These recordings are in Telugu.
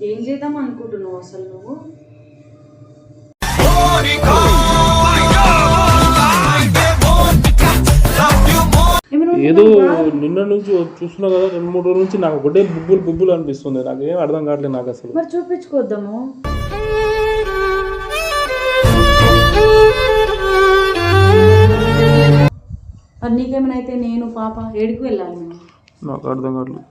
ఏం చేద్దాం అనుకుంటున్నావు అసలు నువ్వు? ఏదో నిన్న నుంచి చూస్తున్నా కదా రెండు మూడు రోజుల నుంచి నాకు ఒకటే బుబ్బులు బుబ్బులు అనిపిస్తుంది. నాకు ఏం అర్థం కావట్లేదు నాకు అసలు. మరి చూపించుకోద్దాము మరి నీకేమైనా అయితే నేను పాప ఏడికి వెళ్ళాలి నాకు అర్థం కావట్లేదు.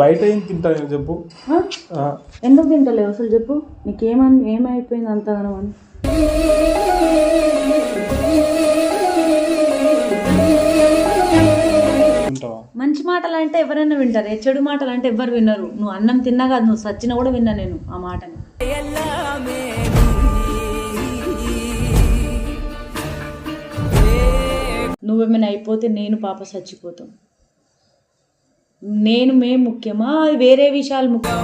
బయట ఏం తింటాను చెప్పు? ఎందుకు తింటలేవు అసలు చెప్పు? నీకేమని ఏమైపోయింది అంతగానో అని. మంచి మాటలు అంటే ఎవరైనా వింటారు చెడు మాటలు అంటే ఎవరు వినరు. నువ్వు అన్నం తిన్నా కాదు నువ్వు సచ్చినా కూడా విన్నా నేను ఆ మాటని. నువ్వేమైనా అయిపోతే నేను పాప చచ్చిపోతాం నేను మే ముఖ్యమా? వేరే విషయాలు ముఖ్యం.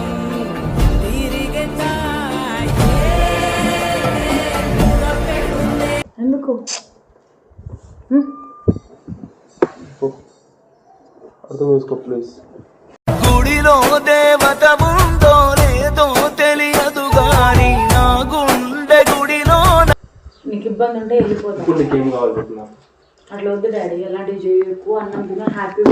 ఎందుకు. అర్థం చేసుకో ప్లీజ్ గుడిలో దేవత ఉందో లేదో తెలియదు గాని నా గుండె గుడిలో నీకు ఇబ్బంది ఉంటే వెళ్ళిపోతాం. ఇప్పుడు నీకేం కావాలి అట్లా వద్దు డాడీ ఎలాంటివి చేయకు అన్నం తిన హ్యాపీ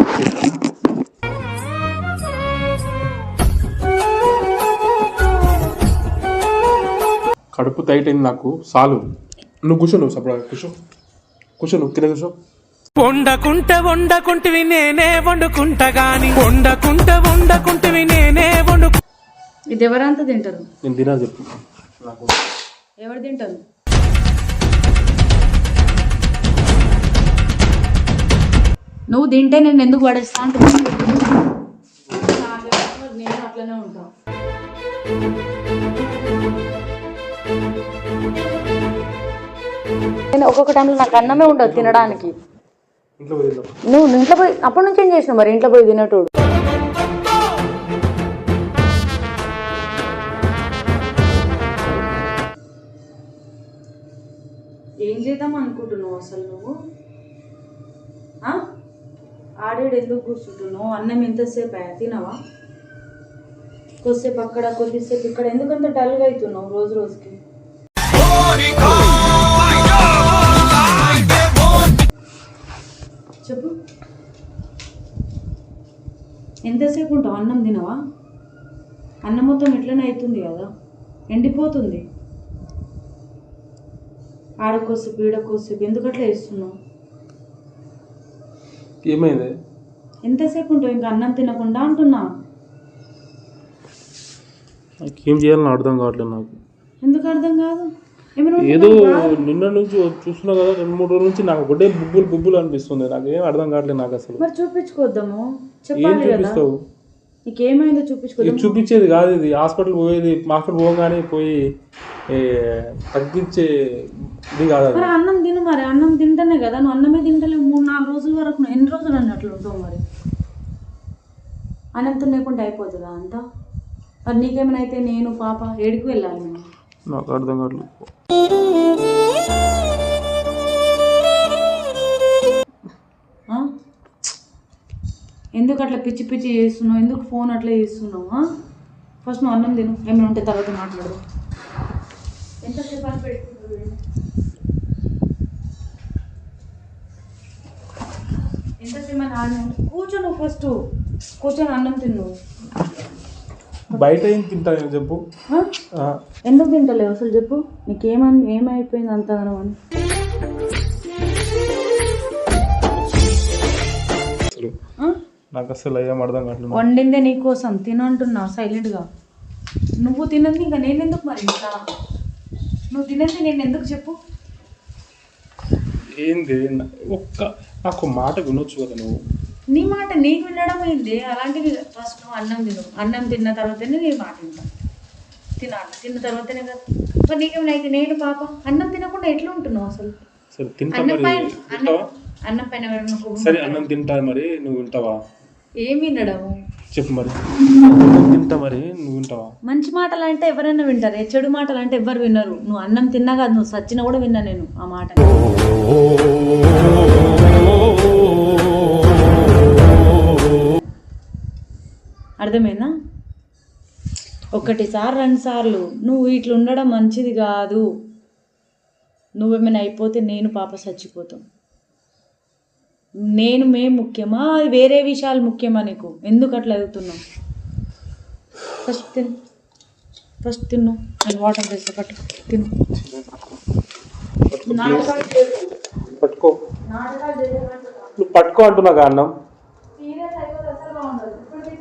కడుపు టైట్ అయింది నాకు. సాలు. నువ్వు కూర్చో నువ్వు సపడా కూర్చో. కూర్చో నువ్వు కింద కూర్చో. వండకుంట వండకుంటివి నేనే వండుకుంటా గాని. వండకుంట వండకుంటివి నేనే వండు ఇది ఎవరంతా తింటారు? నేను తినా చెప్పు. నాకు ఎవరు తింటారు? నువ్వు తింటే నేను ఎందుకు పడేస్తా అంటున్నా నేను అట్లనే ఉంటా. నేను ఒక్కొక్క టైంలో నాకు అన్నమే ఉండదు తినడానికి. నువ్వు ఇంట్లో పోయి అప్పటి నుంచి ఏం చేసినావు మరి ఇంట్లో పోయి తినేటోడు? ఏం చేద్దాం అనుకుంటున్నావు అసలు నువ్వు? ఆ? ఆడేడు ఎందుకు కూర్చుంటున్నావు? అన్నం ఎంతసేపు అయ్యా తినవా? కొద్దిసేపు అక్కడ కొద్దిసేపు ఇక్కడ. ఎందుకంత డల్గా అవుతున్నావు రోజు రోజుకి? చెప్పు. ఎంతసేపు ఉంటావు? అన్నం తినవా? అన్నం మొత్తం ఎట్లనే అవుతుంది కదా? ఎండిపోతుంది. ఆడకోసేపు ఈడకోసేపు ఎందుకు అట్లా ఇస్తున్నావు ఏమైంది? ఎంతసేపు ఉంటావు? ఇంకా అన్నం తినకుండా అంటున్నా. ఏం చేయాలని అర్థం కావట్లేదు నాకు. ఎందుకు అర్థం కాదు? ఏదో నిన్న నుంచి చూస్తున్నా కదా రెండు మూడు రోజుల నుంచి నాకు ఒకటే బుబ్బులు బుబ్బులు అనిపిస్తుంది. నాకు ఏం అర్థం కావట్లేదు నాకు అసలు. మరి చూపించుకోద్దాము ఏం చూపిస్తావు? నీకేమైందో ఇది చూపించుకోద్దాం చూపించేది కాదు ఇది. హాస్పిటల్ పోయేది హాస్పిటల్ పోగానే పోయి తగ్గించే ఇది కాదు మరి అన్నం తిను మరి. అన్నం తింటేనే కదా. నువ్వు అన్నమే తింటలేవు. మూడు నాలుగు రోజుల వరకు ఎన్ని రోజులు అన్నట్లు ఉంటావు మరి? అన్నం తినకుండా అయిపోతుందా అంతా? మరి నీకేమైనా అయితే నేను పాప ఏడికి వెళ్ళాలి మేము నాకు అర్థం కావట్లేదు. ఎందుకు అట్లా పిచ్చి పిచ్చి చేస్తున్నావు? ఎందుకు ఫోన్ అట్లా చేస్తున్నావు ఫస్ట్ నువ్వు అన్నం తిను. ఏమైనా ఉంటే తర్వాత మాట్లాడు. ఎంతసేపు అని పెట్టుకుంటుంది ఎంతసేపు అని ఆడిన కూర్చో నువ్వు ఫస్ట్ కూర్చొని అన్నం తిన్నావు బయట ఏం తింటాను చెప్పు ఎందుకు తింటలేవు అసలు చెప్పు? నీకేమని ఏమైపోయింది అంతగానో అని? నాకు అసలు ఏం అర్థం కావట్లేదు వండిందే నీకోసం. తినంటున్నా సైలెంట్గా. నువ్వు తినంది ఇంకా నేను ఎందుకు మరి ఇంకా? నువ్వు తినంది నేను ఎందుకు చెప్పు. ఏంది? ఒక్క నాకు మాట వినొచ్చు కదా నువ్వు? నీ మాట నీకు వినడం ఏంది? అలాంటివి ఫస్ట్ నువ్వు అన్నం తిను. అన్నం తిన్న తర్వాతనే నీ మాట వింటా. తినాలి తిన్న తర్వాతనే కదా. మరి నీకేమైనా అయితే నేను పాప? అన్నం తినకుండా ఎట్లా ఉంటున్నావు అసలు? సరే తింటా అన్నం పైన అన్నం పైన సరే అన్నం తింటా మరి. నువ్వు వింటావా? ఏం వినడము? చెప్పు మరి. తింటా మరి. నువ్వు వింటావా? మంచి మాటలు అంటే ఎవరైనా వింటారు. చెడు మాటలు అంటే ఎవరు వినరు. నువ్వు అన్నం తిన్నా కాదు నువ్వు సచ్చినా కూడా విన్నా నేను ఆ మాట అర్థమైందా? ఒకటిసారి రెండు సార్లు నువ్వు ఇట్లా ఉండడం మంచిది కాదు. నువ్వేమైనా అయిపోతే నేను పాప చచ్చిపోతాం. నేను మే ముఖ్యమా? అది వేరే విషయాలు ముఖ్యమా నీకు? ఎందుకు అట్లా అవుతున్నావు ఫస్ట్ తిను. ఫస్ట్ తిన్ను నేను వాటర్ తెస్తా పట్టు. తిను. పట్టుకో. నువ్వు పట్టుకో అంటున్నా అన్నం సీరియస్ అయిపోతే అసలు బాగుండదు ఇప్పుడు నీకు సీరియస్ అయిపోయా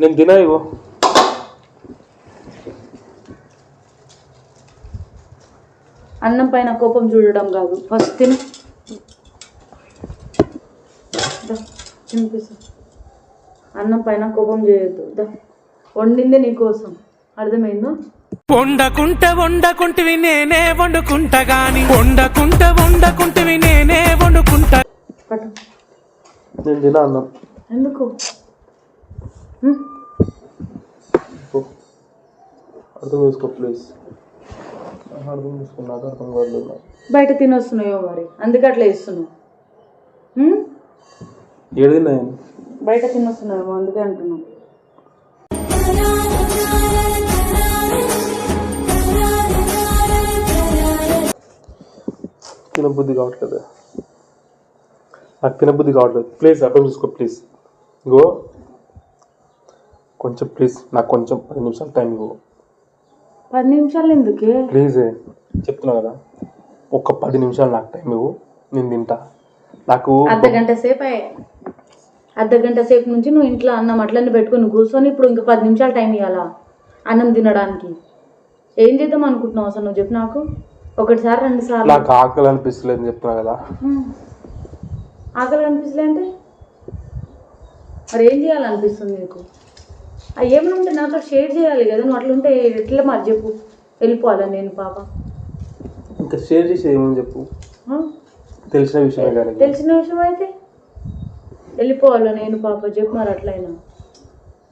నేను తినా ఇగో అన్నం పైన కోపం చూడడం కాదు. ఫస్ట్ తిను. తినిపిస్తా అన్నం పైన కోపం చేయొద్దు. దా వండింది నీకోసం. అర్థమైందా? వండకుంట వండకుంటివి నేనే వండుకుంటా గాని. వండకుంట వండకుంటివి నేనే వండుకుంటా. పట్టు. నేను తినా అన్నం. ఎందుకు. అర్థం చేసుకో ప్లీజ్ అర్థం చేసుకో నాకు అర్థం నాకు. బయట తినొస్తున్నాయో మరి? అందుకే అట్లా ఇస్తున్నావు? ఏడు తిన్నా నేను. బయట తినొస్తున్నావు అందుకే అంటున్నావు తినబుద్ధి కావట్లేదు. నాకు తినబుద్ధి కావట్లేదు. ప్లీజ్ అర్థం చేసుకో ప్లీజ్. ఇగో. కొంచెం ప్లీజ్ నాకు కొంచెం పది నిమిషాలు టైం ఇవ్వు. పది నిమిషాలు ఎందుకే? ప్లీజ్ చెప్తున్నా కదా? ఒక పది నిమిషాలు నాకు టైం ఇవ్వు నేను తింటా. నాకు అర్ధ గంట సేపు. అర్ధ గంట సేపు నుంచి నువ్వు ఇంట్లో అన్నం అట్లనే పెట్టుకొని కూర్చొని ఇప్పుడు ఇంకా పది నిమిషాలు టైం ఇవ్వాలా అన్నం తినడానికి. ఏం చేద్దాం అనుకుంటున్నావు అసలు నువ్వు? చెప్పు నాకు. ఒకటిసారి రెండు సార్లు నాకు ఆకలి అనిపిస్తలేదు అని చెప్తున్నా కదా. ఆకలి అనిపిస్తలే అంటే? మరి ఏం చేయాలనిపిస్తుంది నీకు? ఏమైనా ఉంటే నాతో షేర్ చేయాలి కదా. నువ్వు అట్లా ఉంటే ఎట్లా మరి చెప్పు. వెళ్ళిపోవాలా నేను పాప? ఇంకా షేర్ చేసి ఏమని చెప్పు? తెలిసిన విషయమే కానీ. తెలిసిన విషయం అయితే? వెళ్ళిపోవాలా నేను పాప? చెప్పు మరి అట్లయినా.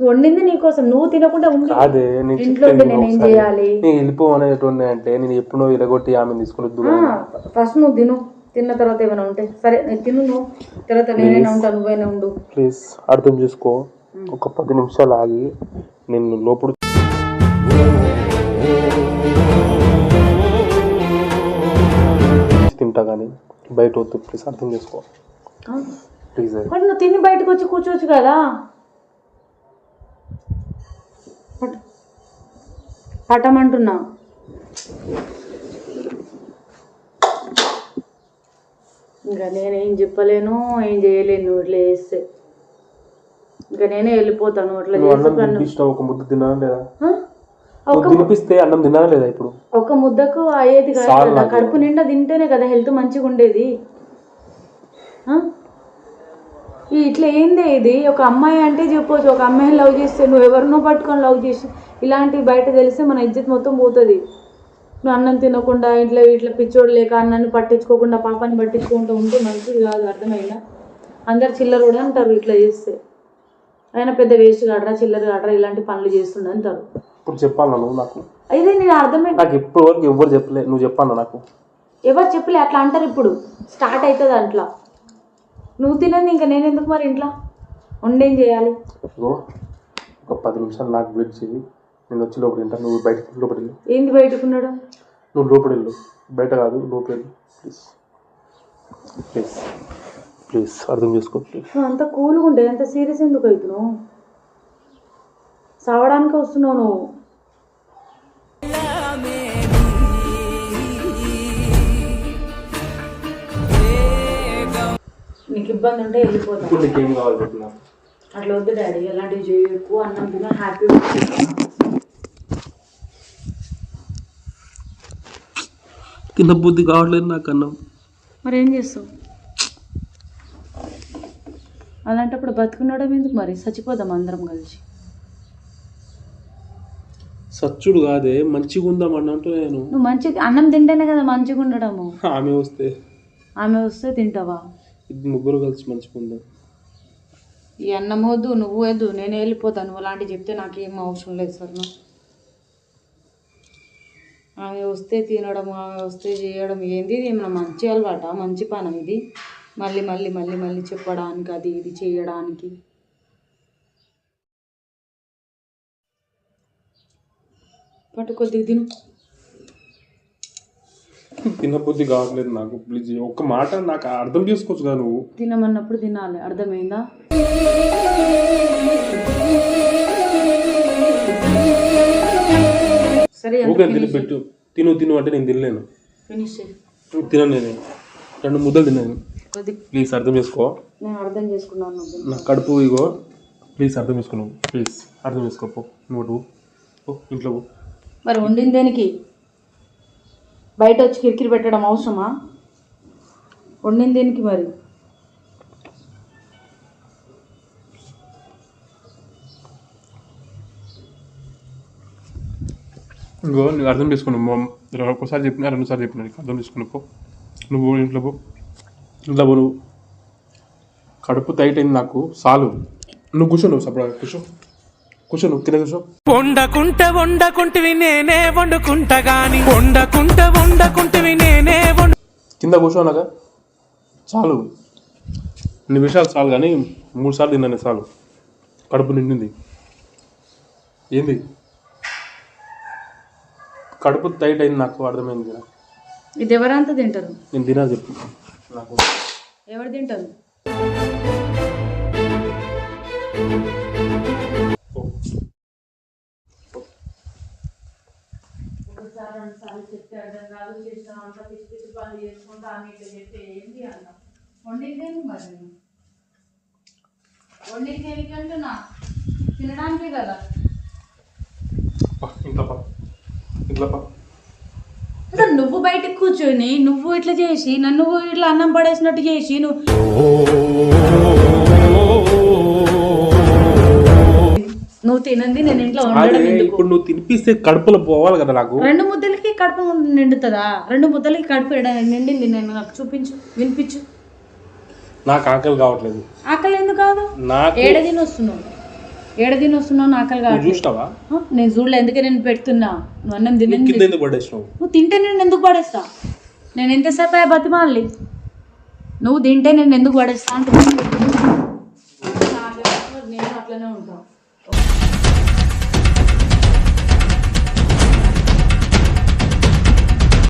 వండింది నీకోసం నువ్వు తినకుండా ఉండి నేను ఇంట్లో నేనేం ఒకసారి. చేయాలి? నేను అంటే నేను ఎప్పుడో ఇరగొట్టి ఆమె తీసుకుని ఫస్ట్ నువ్వు తిను. తిన్న తర్వాత ఏమైనా ఉంటే. సరే నేను తిను నువ్వు. తర్వాత నేనైనా ఉంటా నువ్వైనా ఉండు. ప్లీజ్ అర్థం చేసుకో. ఒక పది నిమిషాలు ఆగి నేను లోపల తింటా కానీ బయట వద్దు. ప్లీజ్ అర్థం చేసుకో? ప్లీజ్ మరి నువ్వు తిని బయటకు వచ్చి కూర్చోవచ్చు కదా. పట్టు. పట్టమంటున్నా ఇంకా నేనేం చెప్పలేను ఏం చేయలేను ఇట్లా చేస్తే ఇంకా నేనే వెళ్ళిపోతాను అట్లా అన్నం ఒక ముద్ద తిన్నా లేదా? ఆ? నువ్వు ఒక తినిపిస్తే అన్నం తిన్నా లేదా ఇప్పుడు? ఒక ముద్దకు అయ్యేది కాదు. కడుపు నిండా తింటేనే కదా హెల్త్ మంచిగా ఉండేది. ఇట్లా ఏందే ఇది? ఒక అమ్మాయి అంటే చెప్పొచ్చు ఒక అమ్మాయిని లవ్ చేస్తే నువ్వు ఎవరినో పట్టుకొని లవ్ చేసి ఇలాంటివి బయట తెలిస్తే మన ఇజ్జత్ మొత్తం పోతుంది. నువ్వు అన్నం తినకుండా ఇట్లా ఇట్లా పిచ్చోడు లేక అన్నాన్ని పట్టించుకోకుండా పాపాన్ని పట్టించుకుంటూ ఉంటే మంచిది కాదు అర్థమైందా? అందరు చిల్లర కూడా అంటారు ఇట్లా చేస్తే. అయినా పెద్ద వేస్ట్ కాడరా చిల్లర కాడరా ఇలాంటి పనులు చేస్తుండే అంటారు. ఇప్పుడు చెప్పాను నువ్వు నాకు? అయితే నేను అర్థమైంది నాకు ఎప్పటి వరకు ఎవ్వరు చెప్పలే నువ్వు చెప్పాను నాకు? ఎవరు చెప్పలే అట్లా అంటారు ఇప్పుడు. స్టార్ట్ అవుతుంది అట్లా. నువ్వు తినండి ఇంకా నేను ఎందుకు మరి ఇంట్లో? వండేం చేయాలి? ఒక పది నిమిషాలు నాకు వెయిట్ చేయి. నేను వచ్చి లోపల తింటా నువ్వు బయట లోపల వెళ్ళు. ఏంది బయటకున్నాడు నువ్వు లోపల వెళ్ళు. బయట కాదు లోపల వెళ్ళు. ప్లీజ్. ప్లీజ్. ప్లీజ్ అర్థం చేసుకో ప్లీజ్. నువ్వు అంత కూల్గా ఉండే అంత సీరియస్ ఎందుకు అవుతున్నావు? సావడానికి వస్తున్నావు నువ్వు. నీకు ఇబ్బంది ఉంటే వెళ్ళిపోతా. ఇప్పుడు నీకేం కావాలి అట్లా వద్దు డాడీ ఎలాంటివి చేయకు అన్నం తిన హ్యాపీ కింద బుద్ధి కావట్లేదు నాకు అన్నం. మరి ఏం చేస్తావు? అలాంటప్పుడు బతుకున్నాడం ఎందుకు మరి? చచ్చిపోదాం అందరం కలిసి. సచ్చుడు కాదే మంచిగా ఉందాం అన్నట్టు నేను. నువ్వు మంచిగా అన్నం తింటేనే కదా మంచిగా ఉండడము. ఆమె వస్తే. ఆమె వస్తే తింటావా? ఇది ముగ్గురు కలిసి మంచిగా ఉందాం. ఈ అన్నం వద్దు నువ్వు వద్దు నేను వెళ్ళిపోతాను నువ్వు అలాంటివి చెప్తే నాకేం అవసరం లేదు సార్ ఆమె వస్తే తినడం ఆమె వస్తే చేయడం ఏంది? ఇది ఏమైనా మంచి అలవాట? మంచి పనం ఇది? మళ్ళీ మళ్ళీ మళ్ళీ మళ్ళీ చెప్పడానికి అది ఇది చేయడానికి. పట్టు కొద్దిగా తిను. తినబుద్ధి కావట్లేదు నాకు ప్లీజ్. ఒక్క మాట నాకు అర్థం చేసుకోవచ్చు కదా నువ్వు? తినమన్నప్పుడు తినాలి. అర్థమైందా? సరే ఓకే తిని తిను తిను అంటే నేను తినలేను. ఫినిష్ తినను నేను. రెండు ముద్దలు తిన్నాను. ప్లీజ్ అర్థం చేసుకో. నేను అర్థం చేసుకున్నాను. నా కడుపు ఇగో. ప్లీజ్ అర్థం చేసుకో నువ్వు. ప్లీజ్ అర్థం చేసుకో పో. నువ్వు. పో. ఇంట్లో మరి వండింది దేనికి? బయట వచ్చి కిరికిరి పెట్టడం అవసరమా? వండింది దేనికి మరి? ఇంకో నువ్వు అర్థం చేసుకున్నావు. మా ఒకసారి చెప్పినా రెండుసార్లు చెప్పినా నీకు అర్థం చేసుకున్నావు. పో. నువ్వు ఇంట్లో పో. ఇంట్లో పో నువ్వు. కడుపు టైట్ అయింది నాకు. సాలు నువ్వు కూర్చో నువ్వు సపడా కూర్చో. కూర్చో నువ్వు కింద కూర్చో. వండకుంట వండకుంటివి నేనే వండుకుంటా గాని. వండకుంట వండకుంటివి నేనే వండు కింద కూర్చోనాక చాలు. ఇన్ని విషయాలు చాలు కానీ మూడు సార్లు తిన్నాను చాలు. కడుపు నిండింది. ఏంది? కడుపు టైట్ అయింది నాకు అర్థమైంది కదా ఇది ఎవరంతా తింటారు నేను తినా చెప్పు నాకు ఎవరు తింటారు. ఒకసారి చెప్తే అర్థం కాదు చేసిన వంట పిచ్చి పిచ్చి పనులు చేసుకుంటా ఆమె ఇట్లా చెప్తే ఏంటి అంట వండిందేమి మరి? వండింది దేనికి అంటున్నా తినడానికే కదా పా అసలు నువ్వు బయటకు కూర్చొని నువ్వు ఇట్లా చేసి నన్ను ఇట్లా అన్నం పడేసినట్టు చేసి నువ్వు నువ్వు తినంది నేను ఇంట్లో అదే వండడం ఎందుకు? ఇప్పుడు నువ్వు తినిపిస్తే కడుపులో పోవాలి కదా నాకు. రెండు ముద్దలకి కడుపు నిండుతుందా? రెండు ముద్దలకి కడుపు ఎడ- నిండింది నేను నాకు చూపించు వినిపించు. నాకు ఆకలి కావట్లేదు. ఆకలి ఎందుకు కాదు? నాకు ఏడ తిని వస్తున్నావు ఏడ తిని వస్తున్నావు నా ఆకలి చూసినావా? నేను చూడలే ఎందుకే నేను పెడుతున్నా? నువ్వు అన్నం తిని నువ్వు తింటే నేను ఎందుకు పడేస్తా? నేను ఎంతసేపు అయ్యా బతిమాలి నువ్వు తింటే నేను ఎందుకు పడేస్తా? అంటున్నా నేను అట్లనే ఉంటాను